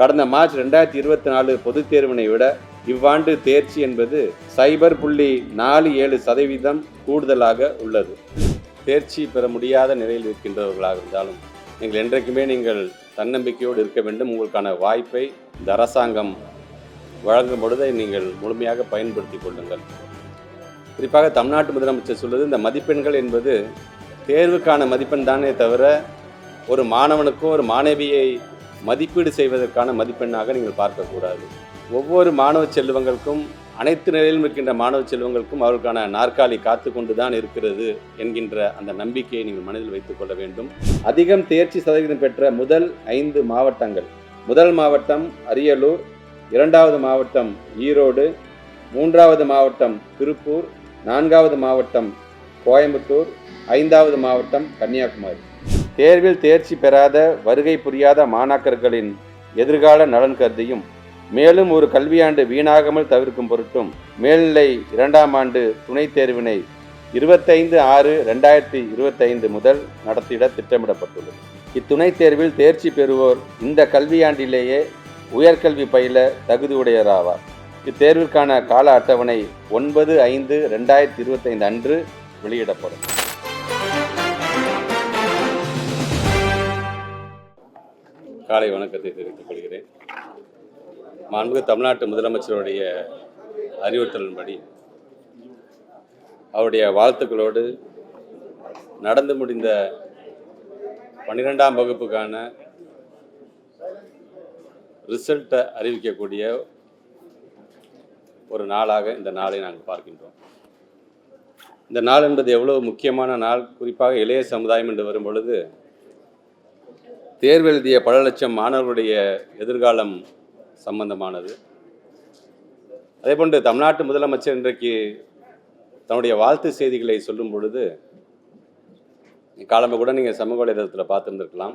கடந்த மார்ச் ரெண்டாயிரத்தி இருபத்தி நாலு பொதுத் தேர்வினை விட இவ்வாண்டு தேர்ச்சி என்பது சைபர் புள்ளி நாலு ஏழு சதவீதம் கூடுதலாக உள்ளது. தேர்ச்சி பெற முடியாத நிலையில் இருக்கின்றவர்களாக இருந்தாலும் நீங்கள் என்றைக்குமே நீங்கள் தன்னம்பிக்கையோடு இருக்க வேண்டும். உங்களுக்கான வாய்ப்பை இந்த அரசாங்கம் வழங்கும் பொழுதை நீங்கள் முழுமையாக பயன்படுத்தி கொள்ளுங்கள். குறிப்பாக தமிழ்நாட்டு முதலமைச்சர் சொல்வது இந்த மதிப்பெண்கள் என்பது தேர்வுக்கான மதிப்பெண் தானே தவிர ஒரு மாணவனுக்கும் ஒரு மாணவியை மதிப்பீடு செய்வதற்கான மதிப்பெண்ணாக நீங்கள் பார்க்கக்கூடாது. ஒவ்வொரு மாணவ செல்வங்களுக்கும் அனைத்து நிலையிலும் இருக்கின்ற மாணவ செல்வங்களுக்கும் அவர்களுக்கான நாற்காலி காத்து கொண்டு தான் இருக்கிறது என்கின்ற அந்த நம்பிக்கையை நீங்கள் மனதில் வைத்துக் கொள்ள வேண்டும். அதிகம் தேர்ச்சி சதவீதம் பெற்ற முதல் ஐந்து மாவட்டங்கள். முதல் மாவட்டம் அரியலூர் இரண்டாவது மாவட்டம் ஈரோடு மூன்றாவது மாவட்டம் திருப்பூர் நான்காவது மாவட்டம் கோயம்புத்தூர் ஐந்தாவது மாவட்டம் கன்னியாகுமரி. தேர்வில் தேர்ச்சி பெறாத வருகை புரியாத மாணாக்கர்களின் எதிர்கால நலன் கருதியும் மேலும் ஒரு கல்வியாண்டு வீணாகாமல் தவிர்க்கும் பொருட்டும் மேல்நிலை இரண்டாம் ஆண்டு துணைத் தேர்வினை இருபத்தைந்து ஆறு ரெண்டாயிரத்தி இருபத்தைந்து முதல் நடத்திட திட்டமிடப்பட்டுள்ளது. இத்துணைத் தேர்வில் தேர்ச்சி பெறுவோர் இந்த கல்வியாண்டிலேயே உயர்கல்வி பயில தகுதியுடையராவார். இத்தேர்விற்கான கால அட்டவணை ஒன்பது ஐந்து ரெண்டாயிரத்தி இருபத்தைந்து அன்று வெளியிடப்படும். காலை வணக்கத்தை தெரிவித்துக் கொள்கிறேன். மாண்புமிகு தமிழ்நாட்டு முதலமைச்சருடைய அறிவுறுத்தலின்படி அவருடைய வாழ்த்துக்களோடு நடந்து முடிந்த பன்னிரெண்டாம் வகுப்புக்கான ரிசல்ட்டை அறிவிக்கக்கூடிய ஒரு நாளாக இந்த நாளை நாங்கள் பார்க்கின்றோம். இந்த நாள் என்பது எவ்வளவு முக்கியமான நாள்? குறிப்பாக இளைய சமுதாயம் என்று வரும் பொழுது தேர்வு எழுதிய பல லட்சம் மாணவர்களுடைய எதிர்காலம் சம்பந்தமானது. அதேபோன்று தமிழ்நாட்டு முதலமைச்சர் இன்றைக்கு தன்னுடைய வாழ்த்து செய்திகளை சொல்லும் பொழுது காலம்ப கூட நீங்கள் சமூக வலைதளத்தில் பார்த்துருந்துருக்கலாம்.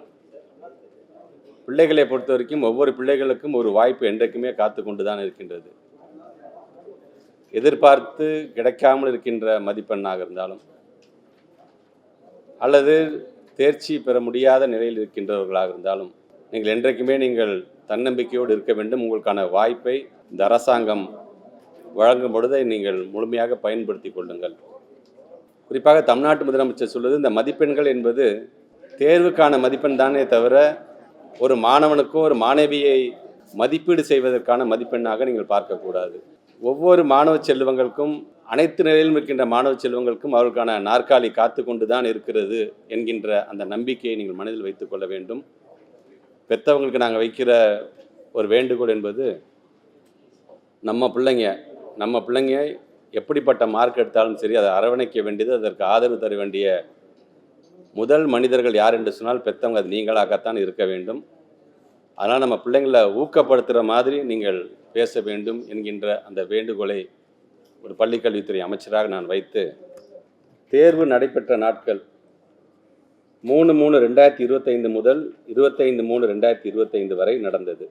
பிள்ளைகளை பொறுத்த வரைக்கும் ஒவ்வொரு பிள்ளைகளுக்கும் ஒரு வாய்ப்பு என்றைக்குமே காத்து கொண்டு தான் இருக்கின்றது. எதிர்பார்த்து கிடைக்காமல் இருக்கின்ற மதிப்பெண்ணாக இருந்தாலும் அல்லது தேர்ச்சி பெற முடியாத நிலையில் இருக்கின்றவர்களாக இருந்தாலும் நீங்கள் என்றைக்குமே நீங்கள் தன்னம்பிக்கையோடு இருக்க வேண்டும். உங்களுக்கான வாய்ப்பை இந்த அரசாங்கம் வழங்கும் பொழுதை நீங்கள் முழுமையாக பயன்படுத்தி கொள்ளுங்கள். குறிப்பாக தமிழ்நாட்டு முதலமைச்சர் சொல்வது இந்த மதிப்பெண்கள் என்பது தேர்வுக்கான மதிப்பெண் தானே தவிர ஒரு மாணவனுக்கும் ஒரு மாணவியை மதிப்பீடு செய்வதற்கான மதிப்பெண்ணாக நீங்கள் பார்க்கக்கூடாது. ஒவ்வொரு மாணவ செல்வங்களுக்கும் அனைத்து நிலையிலும் இருக்கின்ற மாணவ செல்வங்களுக்கும் அவர்களுக்கான நாற்காலி காத்து கொண்டு தான் இருக்கிறது என்கின்ற அந்த நம்பிக்கையை நீங்கள் மனதில் வைத்துக் கொள்ள வேண்டும். பெற்றவங்களுக்கு நாங்கள் வைக்கிற ஒரு வேண்டுகோள் என்பது நம்ம பிள்ளைங்க நம்ம பிள்ளைங்க எப்படிப்பட்ட மார்க் எடுத்தாலும் சரி அதை அரவணைக்க வேண்டியது அதற்கு ஆதரவு தர வேண்டிய முதல் மனிதர்கள் யார் என்று சொன்னால் பெற்றவங்க அது நீங்களாகத்தான் இருக்க வேண்டும். அதனால் நம்ம பிள்ளைங்களை ஊக்கப்படுத்துகிற மாதிரி நீங்கள் பேச வேண்டும் என்கின்ற அந்த வேண்டுகோளை ஒரு பள்ளிக்கல்வித்துறை அமைச்சராக நான் வைத்து தேர்வு நடைபெற்ற நாட்கள் மூணு மூணு ரெண்டாயிரத்தி இருபத்தைந்து முதல் இருபத்தைந்து மூணு ரெண்டாயிரத்தி இருபத்தைந்து வரை நடந்தது.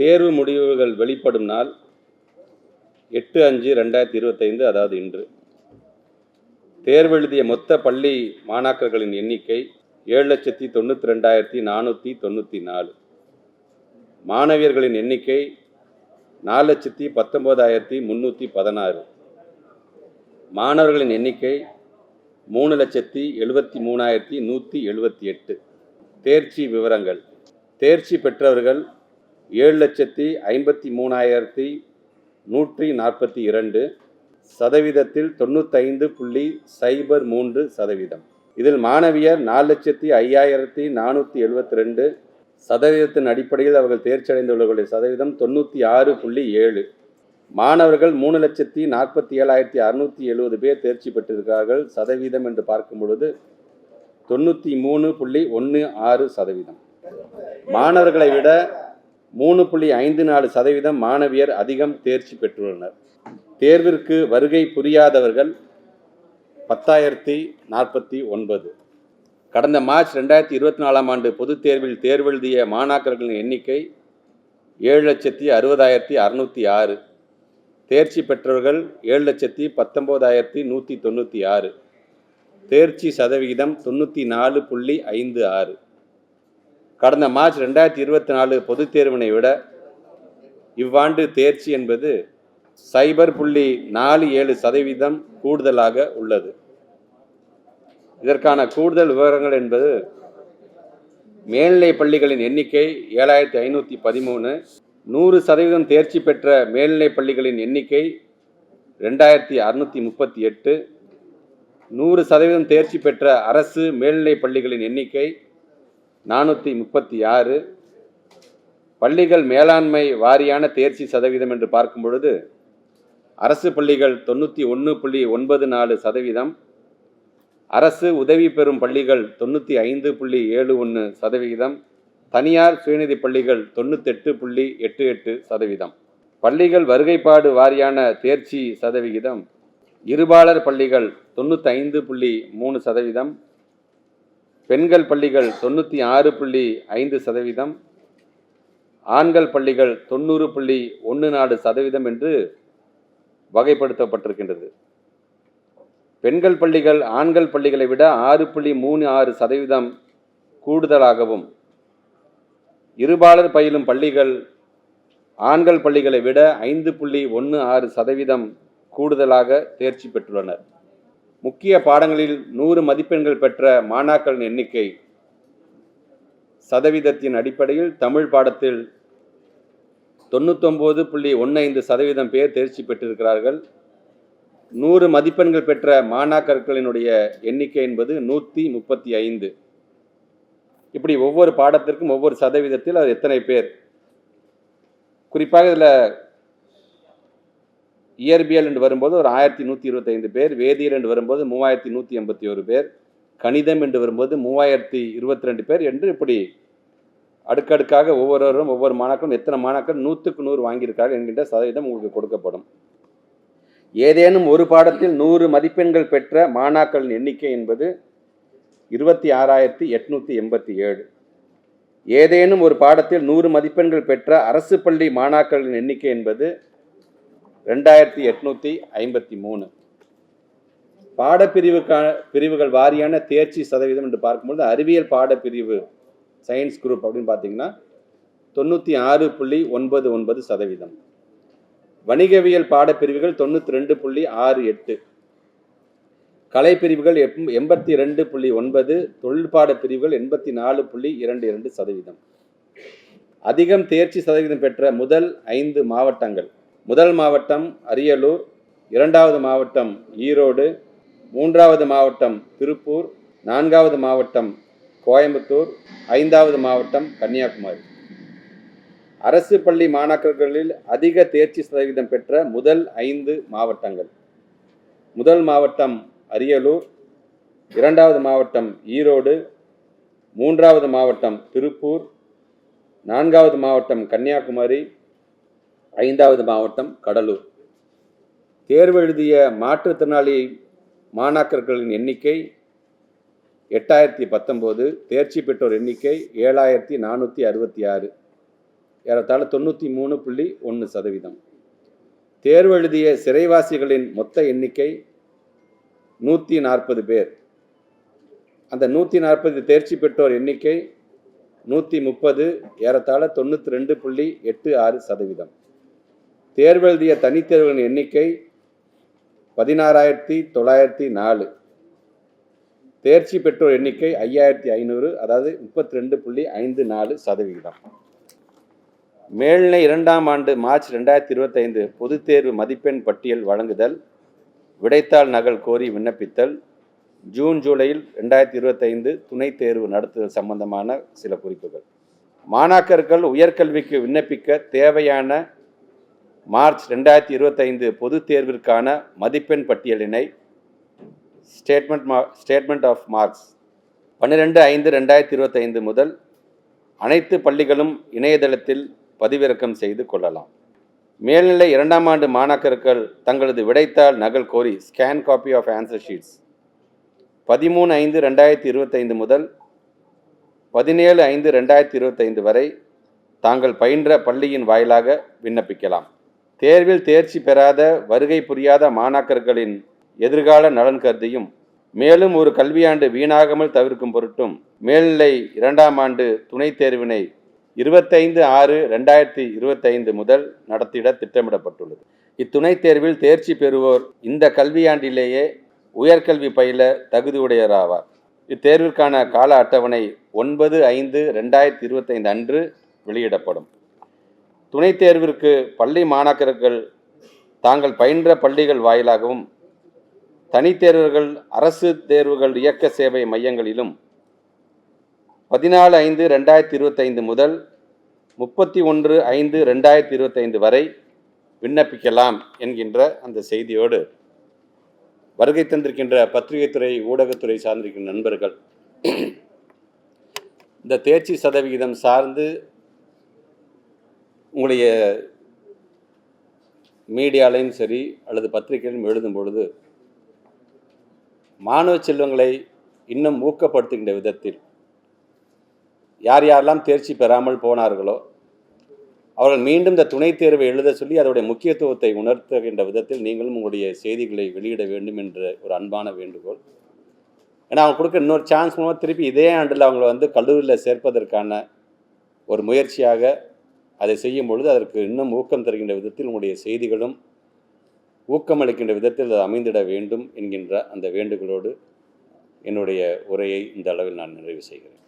தேர்வு முடிவுகள் வெளிப்படும் நாள் எட்டு அஞ்சு ரெண்டாயிரத்தி இருபத்தைந்து அதாவது இன்று. தேர்வு எழுதிய மொத்த பள்ளி மாணாக்கர்களின் எண்ணிக்கை ஏழு லட்சத்தி தொண்ணூற்றி ரெண்டாயிரத்தி நானூற்றி தொண்ணூற்றி நாலு. மாணவியர்களின் எண்ணிக்கை நாலு லட்சத்தி பத்தொம்போதாயிரத்தி முந்நூற்றி பதினாறு. மாணவர்களின் எண்ணிக்கை மூணு லட்சத்தி எழுபத்தி மூணாயிரத்தி நூற்றி எழுபத்தி எட்டு. தேர்ச்சி விவரங்கள். தேர்ச்சி பெற்றவர்கள் ஏழு லட்சத்தி ஐம்பத்தி மூணாயிரத்தி நூற்றி நாற்பத்தி இரண்டு. சதவீதத்தில் தொண்ணூத்தைந்து புள்ளி சைபர் மூன்று சதவீதம். இதில் மாணவியர் நாலு லட்சத்தி ஐயாயிரத்தி நானூற்றி எழுபத்தி ரெண்டு. சதவீதத்தின் அடிப்படையில் அவர்கள் தேர்ச்சி அடைந்துள்ளவர்களுடைய சதவீதம் தொண்ணூற்றி ஆறு புள்ளி ஏழு. மாணவர்கள் மூணு லட்சத்தி நாற்பத்தி ஏழாயிரத்தி அறுநூற்றி எழுபது பேர் தேர்ச்சி பெற்றிருக்கிறார்கள். சதவீதம் என்று பார்க்கும் பொழுது தொண்ணூற்றி மூணு புள்ளி ஒன்று ஆறு சதவீதம். மாணவர்களை விட மூணு புள்ளி ஐந்து நாலு சதவீதம் மாணவியர் அதிகம் தேர்ச்சி பெற்றுள்ளனர். தேர்விற்கு வருகை புரியாதவர்கள் பத்தாயிரத்தி நாற்பத்தி ஒன்பது. கடந்த மார்ச் ரெண்டாயிரத்தி இருபத்தி நாலாம் ஆண்டு பொதுத் தேர்வில் தேர்வெழுதிய மாணாக்கர்களின் எண்ணிக்கை ஏழு லட்சத்தி அறுபதாயிரத்தி அறுநூற்றி ஆறு. தேர்ச்சி பெற்றவர்கள் ஏழு லட்சத்தி பத்தொம்போதாயிரத்தி நூற்றி தொண்ணூற்றி ஆறு. தேர்ச்சி சதவிகிதம் தொண்ணூற்றி நாலு புள்ளி ஐந்து ஆறு. கடந்த மார்ச் ரெண்டாயிரத்தி இருபத்தி நாலு பொதுத் தேர்வினை விட இவ்வாண்டு தேர்ச்சி என்பது சைபர் புள்ளி நாலு ஏழு சதவீதம் கூடுதலாக உள்ளது. இதற்கான கூடுதல் விவரங்கள் என்பது மேல்நிலை பள்ளிகளின் எண்ணிக்கை ஏழாயிரத்தி ஐநூற்றி பதிமூணு நூறு சதவீதம் தேர்ச்சி பெற்ற மேல்நிலை பள்ளிகளின் எண்ணிக்கை ரெண்டாயிரத்தி அறுநூற்றி முப்பத்தி எட்டு நூறு சதவீதம் தேர்ச்சி பெற்ற அரசு மேல்நிலை பள்ளிகளின் எண்ணிக்கை நானூற்றி முப்பத்தி ஆறு. பள்ளிகள் மேலாண்மை வாரியான தேர்ச்சி சதவீதம் என்று பார்க்கும் பொழுது அரசு பள்ளிகள் தொண்ணூற்றி ஒன்று புள்ளி ஒன்பது நாலு சதவீதம் அரசு உதவி பெறும் பள்ளிகள் தொண்ணூற்றி ஐந்து புள்ளி ஏழு ஒன்று சதவிகிதம். தனியார் சுயநிதி பள்ளிகள் தொண்ணூத்தெட்டு புள்ளி எட்டு எட்டு சதவீதம் பள்ளிகள் வருகைப்பாடு வாரியான தேர்ச்சி சதவிகிதம். இருபாலர் பள்ளிகள் தொண்ணூற்றி ஐந்து புள்ளி மூணு சதவீதம் பெண்கள் பள்ளிகள் தொண்ணூற்றி ஆறு புள்ளி ஐந்து சதவீதம் ஆண்கள் பள்ளிகள் தொண்ணூறு புள்ளி ஒன்று நாலு சதவீதம் என்று வகைப்படுத்தப்பட்டிருக்கின்றது. பெண்கள் பள்ளிகள் ஆண்கள் பள்ளிகளை விட ஆறு புள்ளி மூணு ஆறு சதவீதம் கூடுதலாகவும் இருபாலர் பயிலும் பள்ளிகள் ஆண்கள் பள்ளிகளை விட ஐந்து புள்ளி ஒன்று ஆறு சதவீதம் கூடுதலாக தேர்ச்சி பெற்றுள்ளனர். முக்கிய பாடங்களில் நூறு மதிப்பெண்கள் பெற்ற மாணாக்கரின் எண்ணிக்கை சதவீதத்தின் அடிப்படையில் தமிழ் பாடத்தில் தொண்ணூத்தொம்பது புள்ளி ஒன்று ஐந்து சதவீதம் பேர் தேர்ச்சி பெற்றிருக்கிறார்கள். நூறு மதிப்பெண்கள் பெற்ற மாணாக்கர்களினுடைய எண்ணிக்கை என்பது நூற்றி முப்பத்தி ஐந்து. இப்படி ஒவ்வொரு பாடத்திற்கும் ஒவ்வொரு சதவீதத்தில் அது எத்தனை பேர்? குறிப்பாக இதில் இயற்பியல் என்று வரும்போது ஒரு ஆயிரத்தி நூற்றி இருபத்தைந்து பேர் வேதியியல் என்று வரும்போது மூவாயிரத்தி நூற்றி எண்பத்தி ஒரு பேர் கணிதம் என்று வரும்போது மூவாயிரத்தி இருபத்தி ரெண்டு பேர் என்று இப்படி அடுக்கடுக்காக ஒவ்வொருவரும் ஒவ்வொரு மாணாக்கரும் எத்தனை மாணாக்கர் நூற்றுக்கு நூறு வாங்கியிருக்கார்கள் என்கின்ற சதவீதம் உங்களுக்கு கொடுக்கப்படும். ஏதேனும் ஒரு பாடத்தில் நூறு மதிப்பெண்கள் பெற்ற மாணாக்கரின் எண்ணிக்கை என்பது இருபத்தி ஆறாயிரத்தி எட்நூற்றி எண்பத்தி ஏழு. ஏதேனும் ஒரு பாடத்தில் நூறு மதிப்பெண்கள் பெற்ற அரசு பள்ளி மாணாக்கரின் எண்ணிக்கை என்பது ரெண்டாயிரத்தி எட்நூற்றி ஐம்பத்தி மூணு. பாடப்பிரிவுக்கான பிரிவுகள் வாரியான தேர்ச்சி சதவீதம் என்று பார்க்கும்பொழுது அறிவியல் பாடப்பிரிவு சயின்ஸ் குரூப் அப்படின்னு பார்த்தீங்கன்னா தொண்ணூற்றி ஆறு புள்ளி ஒன்பது ஒன்பது சதவீதம். வணிகவியல் பாடப்பிரிவுகள் தொண்ணூற்றி ரெண்டு புள்ளி ஆறு எட்டு. கலைப்பிரிவுகள் எப் எண்பத்தி ரெண்டு புள்ளி ஒன்பது தொழில்பாட பிரிவுகள் எண்பத்தி நாலு புள்ளி இரண்டு இரண்டு சதவீதம். அதிகம் தேர்ச்சி சதவீதம் பெற்ற முதல் ஐந்து மாவட்டங்கள். முதல் மாவட்டம் அரியலூர் இரண்டாவது மாவட்டம் ஈரோடு மூன்றாவது மாவட்டம் திருப்பூர் நான்காவது மாவட்டம் கோயம்புத்தூர் ஐந்தாவது மாவட்டம் கன்னியாகுமரி. அரசு பள்ளி மாணாக்கர்களில் அதிக தேர்ச்சி சதவீதம் பெற்ற முதல் ஐந்து மாவட்டங்கள். முதல் மாவட்டம் அரியலூர் இரண்டாவது மாவட்டம் ஈரோடு மூன்றாவது மாவட்டம் திருப்பூர் நான்காவது மாவட்டம் கன்னியாகுமரி ஐந்தாவது மாவட்டம் கடலூர். தேர்வு எழுதிய மாற்றுத்திறனாளி மாணாக்கர்களின் எண்ணிக்கை எட்டாயிரத்தி பத்தொம்போது தேர்ச்சி பெற்றோர் எண்ணிக்கை ஏழாயிரத்தி நானூற்றி அறுபத்தி ஆறு. ஏறத்தாழ தொண்ணூற்றி மூணு புள்ளி ஒன்று சதவீதம். தேர்வெழுதிய சிறைவாசிகளின் மொத்த எண்ணிக்கை நூற்றி நாற்பது பேர். அந்த நூற்றி நாற்பது தேர்ச்சி பெற்றோர் எண்ணிக்கை நூற்றி முப்பது ஏறத்தாழ தொண்ணூற்றி ரெண்டு புள்ளி எட்டு ஆறு சதவீதம். தேர்வெழுதிய தனித்தேர்வுகளின் எண்ணிக்கை பதினாறாயிரத்தி தொள்ளாயிரத்தி நாலு. தேர்ச்சி பெற்றோர் எண்ணிக்கை ஐயாயிரத்தி ஐநூறு அதாவது முப்பத்தி ரெண்டு புள்ளி ஐந்து நாலு சதவிகிதம் மேல்நிலை இரண்டாம் ஆண்டு மார்ச் ரெண்டாயிரத்தி இருபத்தைந்து பொதுத் தேர்வு மதிப்பெண் பட்டியல் வழங்குதல் விடைத்தாள் நகல் கோரி விண்ணப்பித்தல் ஜூன் ஜூலையில் ரெண்டாயிரத்தி இருபத்தைந்து துணைத் தேர்வு நடத்துதல் சம்பந்தமான சில குறிப்புகள். மாணாக்கர்கள் உயர்கல்விக்கு விண்ணப்பிக்க தேவையான மார்ச் ரெண்டாயிரத்தி இருபத்தைந்து பொதுத் தேர்விற்கான மதிப்பெண் பட்டியலினை ஸ்டேட்மெண்ட் மா ஸ்டேட்மெண்ட் ஆஃப் மார்க்ஸ் பன்னிரெண்டு ஐந்து ரெண்டாயிரத்தி இருபத்தைந்து முதல் அனைத்து பள்ளிகளும் இணையதளத்தில் பதிவிறக்கம் செய்து கொள்ளலாம். மேல்நிலை இரண்டாம் ஆண்டு மாணாக்கர்கள் தங்களது விடைத்தாள் நகல் கோரி scan copy of answer sheets பதிமூணு ஐந்து ரெண்டாயிரத்தி இருபத்தைந்து முதல் பதினேழு ஐந்து ரெண்டாயிரத்தி இருபத்தைந்து வரை தாங்கள் பயின்ற பள்ளியின் வாயிலாக விண்ணப்பிக்கலாம். தேர்வில் தேர்ச்சி பெறாத வருகை புரியாத மாணாக்கர்களின் எதிர்கால நலன் கருதியும் மேலும் ஒரு கல்வியாண்டு வீணாகாமல் தவிர்க்கும் பொருட்டும் மேல்நிலை இரண்டாம் ஆண்டு துணைத் தேர்வினை இருபத்தைந்து ஆறு ரெண்டாயிரத்தி இருபத்தைந்து முதல் நடத்திட திட்டமிடப்பட்டுள்ளது. இத்துணைத் தேர்வில் தேர்ச்சி பெறுவோர் இந்த கல்வியாண்டிலேயே உயர்கல்வி பயில தகுதியுடையராவார். இத்தேர்விற்கான கால அட்டவணை ஒன்பது ஐந்து ரெண்டாயிரத்தி இருபத்தைந்து அன்று வெளியிடப்படும். துணைத் தேர்விற்கு பள்ளி மாணாக்கர்கள் தாங்கள் பயின்ற பள்ளிகள் வாயிலாகவும் தனித்தேர்வர்கள் அரசு தேர்வுகள் இயக்க சேவை மையங்களிலும் பதினாலு ஐந்து ரெண்டாயிரத்தி இருபத்தைந்து முதல் முப்பத்தி ஒன்று ஐந்து ரெண்டாயிரத்தி இருபத்தைந்து வரை விண்ணப்பிக்கலாம் என்கின்ற அந்த செய்தியோடு வருகை தந்திருக்கின்ற பத்திரிகைத்துறை ஊடகத்துறை சார்ந்திருக்கின்ற நண்பர்கள் இந்த தேர்ச்சி சதவிகிதம் சார்ந்து உங்களுடைய மீடியாலையும் சரி அல்லது பத்திரிகையிலும் எழுதும் பொழுது மாணவ செல்வங்களை இன்னும் ஊக்கப்படுத்துகின்ற விதத்தில் யார் யாரெல்லாம் தேர்ச்சி பெறாமல் போனார்களோ அவர்கள் மீண்டும் இந்த துணைத் தேர்வை எழுத சொல்லி அதோடைய முக்கியத்துவத்தை உணர்த்துகின்ற விதத்தில் நீங்களும் உங்களுடைய செய்திகளை வெளியிட வேண்டும் என்ற ஒரு அன்பான வேண்டுகோள். ஏன்னா அவங்க கொடுக்க இன்னொரு சான்ஸ் மூலமாக திருப்பி இதே ஆண்டில் அவங்கள வந்து கல்லூரியில் சேர்ப்பதற்கான ஒரு முயற்சியாக அதை செய்யும் பொழுது அதற்கு இன்னும் ஊக்கம் தருகின்ற விதத்தில் உங்களுடைய செய்திகளும் ஊக்கமளிக்கின்ற விதத்தில் அது அமைந்திட வேண்டும் என்கின்ற அந்த வேண்டுகோளோடு என்னுடைய உரையை இந்த அளவில் நான் நிறைவு செய்கிறேன்.